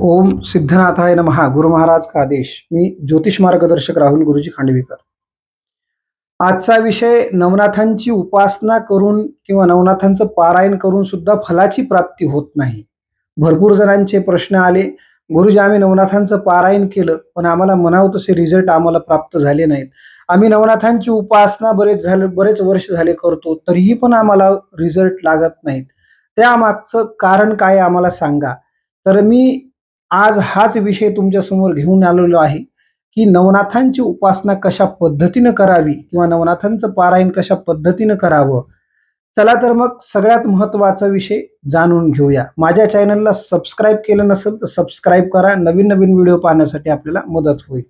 ओम सिद्धनाथाय नमहा गुरु महाराज का आदेश. मी ज्योतिष मार्गदर्शक राहुल गुरुजी खांडवीकर. आजचा विषय नवनाथांची उपासना करून किंवा नवनाथांचं पारायण करून सुद्धा फलाची प्राप्ती होत नाही. भरपूर जणांचे प्रश्न आले. गुरुजी आम्ही नवनाथांचं पारायण केलं पण आम्हाला म्हणावं तसे रिझल्ट आम्हाला प्राप्त झाले नाहीत. आम्ही नवनाथांची उपासना बरेच झाले बरेच वर्ष झाले करतो तरीही पण आम्हाला रिझल्ट लागत नाहीत. त्यामागचं कारण काय आम्हाला सांगा. तर मी आज हाच विषय तुमच्यासमोर घेऊन आलेलो आहे की नवनाथांची उपासना कशा पद्धतीनं करावी किंवा नवनाथांचं पारायण कशा पद्धतीनं करावं? चला तर मग सगळ्यात महत्त्वाचा विषय जाणून घेऊया. माझ्या चॅनलला सबस्क्राईब केलं नसेल तर सबस्क्राईब करा. नवीन नवीन व्हिडिओ पाहण्यासाठी आपल्याला मदत होईल.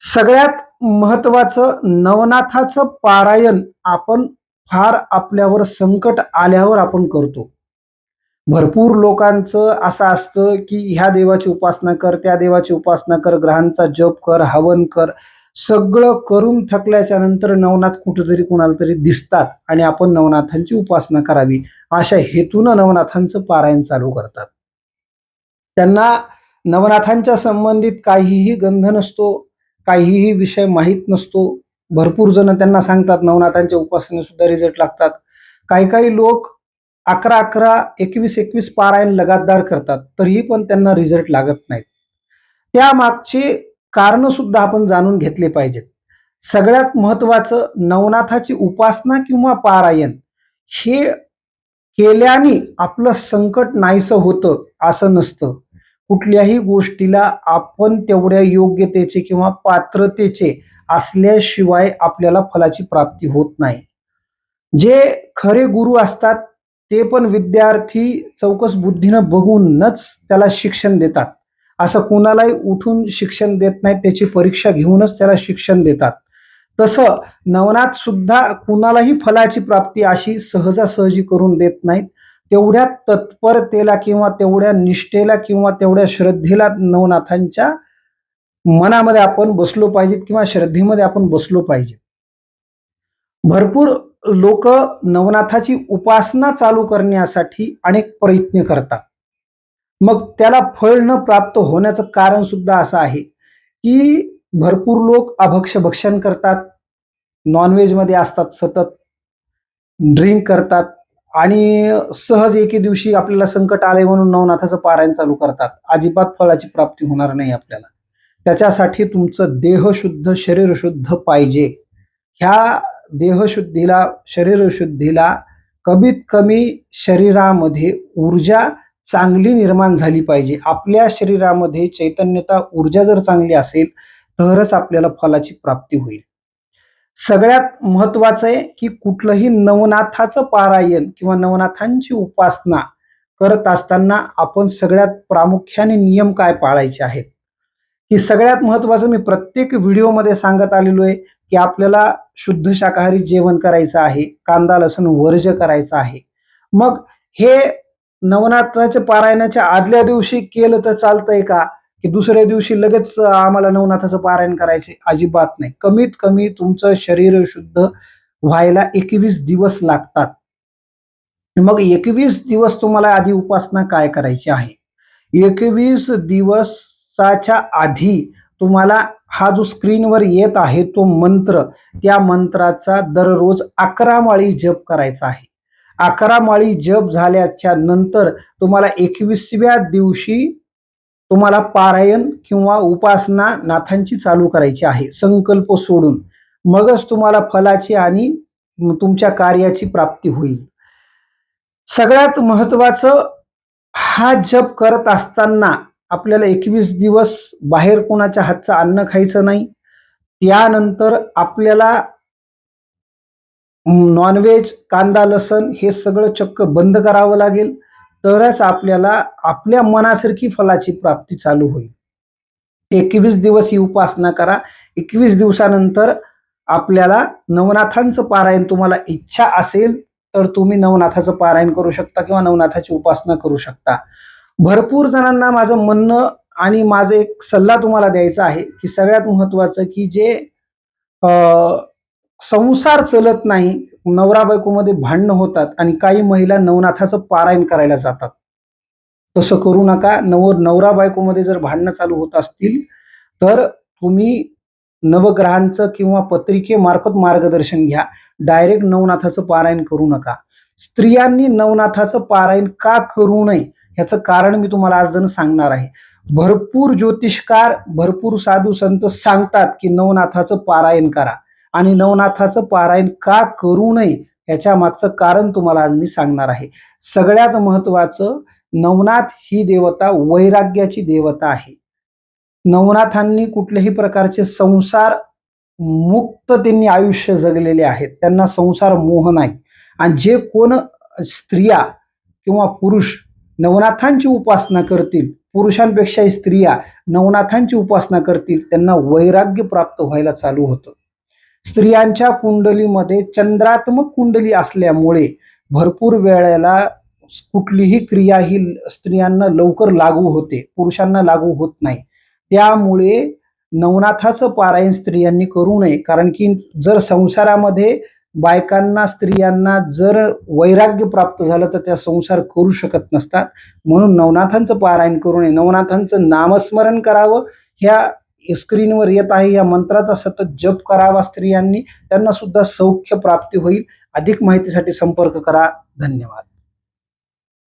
सगळ्यात महत्वाचं नवनाथाचं पारायण आपण फार आपल्यावर संकट आल्यावर आपण करतो. भरपूर लोकांचं असं असतं की ह्या देवाची उपासना कर त्या देवाची उपासना कर ग्रहांचा जप कर हवन कर सगळं करून थकल्याच्या नंतर नवनाथ कुठेतरी कुणाला तरी दिसतात आणि आपण नवनाथांची उपासना करावी. अशा हेतून नवनाथांचं पारायण चालू करतात. त्यांना नवनाथांच्या संबंधित काहीही गंध नसतो काहीही विषय माहीत नसतो. भरपूर जण त्यांना सांगतात नवनाथांच्या उपासने सुद्धा रिझल्ट लागतात. काही काही लोक अकरा अकरा एकवीस एकवीस पारायण लगातार करतात तरीही पण त्यांना रिझल्ट लागत नाहीत. त्यामागचे कारण सुद्धा आपण जाणून घेतले पाहिजेत. सगळ्यात महत्वाचं नवनाथाची उपासना किंवा पारायण हे केल्याने आपलं संकट नाहीसं होतं असं नसतं. कुठल्याही गोष्टीला आपण तेवढ्या योग्यतेचे किंवा पात्रतेचे असल्याशिवाय आपल्याला फलाची प्राप्ती होत नाही. जे खरे गुरु असतात ते पण विद्यार्थी चौकस बुद्धीनं बघूनच त्याला शिक्षण देतात. असं कुणालाही उठून शिक्षण देत नाहीत त्याची परीक्षा घेऊनच त्याला शिक्षण देतात. तसं नवनाथ सुद्धा कुणालाही फलाची प्राप्ती अशी सहजासहजी करून देत नाहीत. तेवढ्या तत्परतेला किंवा तेवढ्या निष्ठेला किंवा तेवढ्या श्रद्धेला नवनाथांच्या मनामध्ये आपण बसलो पाहिजेत किंवा श्रद्धेमध्ये आपण बसलो पाहिजे भरपूर लोक नवनाथाची उपासना चालू करण्यासाठी अनेक प्रयत्न करतात. मग त्याला फळ न प्राप्त होण्याचं कारण सुद्धा असं आहे की भरपूर लोक अभक्ष भक्षण करतात नॉनव्हेजमध्ये असतात सतत ड्रिंक करतात आणि सहज एके दिवशी आपल्याला संकट आले म्हणून नवनाथाचं पारायण चालू करतात. अजिबात फळाची प्राप्ती होणार नाही आपल्याला. त्याच्यासाठी तुमचं देह शुद्ध शरीर शुद्ध पाहिजे. ह्या देहशुद्धीला शरीरशुद्धीला कमीत कमी शरीरामध्ये ऊर्जा चांगली निर्माण झाली पाहिजे. आपल्या शरीरामध्ये चैतन्यता ऊर्जा जर चांगली असेल तरच आपल्याला फलाची प्राप्ती होईल. सगळ्यात महत्वाचं आहे की कुठलंही नवनाथाचं पारायण किंवा नवनाथांची उपासना करत असताना आपण सगळ्यात प्रामुख्याने नियम काय पाळायचे आहेत? की सगळ्यात महत्वाचं मी प्रत्येक व्हिडिओमध्ये सांगत आलेलो आहे की आपल्याला शुद्ध शाकाहारी जेवण करायचं आहे कांदा लसूण वर्ज करायचं आहे. मग हे नवनाथाच्या पारायणाच्या आदल्या दिवशी केलं तर चालतंय का? की दुसऱ्या दिवशी लगेच आम्हाला नवनाथाचं पारायण करायचे? अजिबात नाही. कमीत कमी तुमचं शरीर शुद्ध व्हायला एकवीस दिवस लागतात. मग एकवीस दिवस तुम्हाला आधी उपासना काय करायची आहे? एकवीस दिवसाच्या आधी तुम्हाला हा जो स्क्रीनवर येत आहे तो मंत्र त्या मंत्राचा दररोज अकरा माळी जप करायचा आहे. अकरा माळी जप झाल्याच्यानंतर तुम्हाला एकवीसव्या दिवशी तुम्हाला पारायण किंवा उपासना नाथांची चालू करायची आहे संकल्प सोडून. मगच तुम्हाला फलाची आणि तुमच्या कार्याची प्राप्ती होईल. सगळ्यात महत्वाचं हा जप करत असताना आपल्याला एकवीस दिवस बाहेर कोणाच्या हातचं अन्न खायचं नाही. त्यानंतर आपल्याला नॉनव्हेज कांदा लसण हे सगळं चक्क बंद करावं लागेल. तरच आपल्याला आपल्या मनासारखी फलाची प्राप्ती चालू होईल. एकवीस दिवस ही उपासना करा. एकवीस दिवसानंतर आपल्याला नवनाथांचं पारायण तुम्हाला इच्छा असेल तर तुम्ही नवनाथाचं पारायण करू शकता किंवा नवनाथाची उपासना करू शकता. भरपूर जणांना माझं म्हणणं आणि माझं एक सल्ला तुम्हाला द्यायचा आहे की सगळ्यात महत्वाचं की जे संसार चलत नाही नवरा बायकोमध्ये भांडणं होतात आणि काही महिला नवनाथाचं पारायण करायला जातात. तसं करू नका. नव नवरा बायकोमध्ये जर भांडणं चालू होत असतील तर तुम्ही नवग्रहांचं किंवा पत्रिकेमार्फत मार्गदर्शन घ्या. डायरेक्ट नवनाथाचं पारायण करू नका. स्त्रियांनी नवनाथाचं पारायण का करू नये? ह्याचं कारण मी तुम्हाला आज जण सांगणार आहे. भरपूर ज्योतिषकार भरपूर साधू संत सांगतात की नवनाथाचं पारायण करा. आणि नवनाथाचं पारायण का करू नये याच्या मागचं कारण तुम्हाला आज मी सांगणार आहे. सगळ्यात महत्वाचं नवनाथ ही देवता वैराग्याची देवता आहे. नवनाथांनी कुठल्याही प्रकारचे संसार मुक्त त्यांनी आयुष्य जगलेले आहेत. त्यांना संसार मोह नाही. आणि जे कोण स्त्रिया किंवा पुरुष नवनाथांची उपासना करतील पुरुषांपेक्षा स्त्रिया नवनाथांची उपासना करतील त्यांना वैराग्य प्राप्त व्हायला चालू होतं. स्त्रियांच्या कुंडलीमध्ये चंद्रात्मक कुंडली असल्यामुळे भरपूर वेळेला कुठलीही क्रिया ही स्त्रियांना लवकर लागू होते पुरुषांना लागू होत नाही. त्यामुळे नवनाथाचं पारायण स्त्रियांनी करू नये कारण की जर संसारामध्ये बायकांना स्त्रियांना जर वैराग्य प्राप्त झालं तर त्या संसार करू शकत नसतात. म्हणून नवनाथांचं पारायण करू नये नवनाथांचं नामस्मरण करावं. ह्या स्क्रीनवर येत आहे. या मंत्राचा सतत जप करावा स्त्रियांनी. त्यांना सुद्धा सौख्य प्राप्ती होईल. अधिक माहितीसाठी संपर्क करा. धन्यवाद.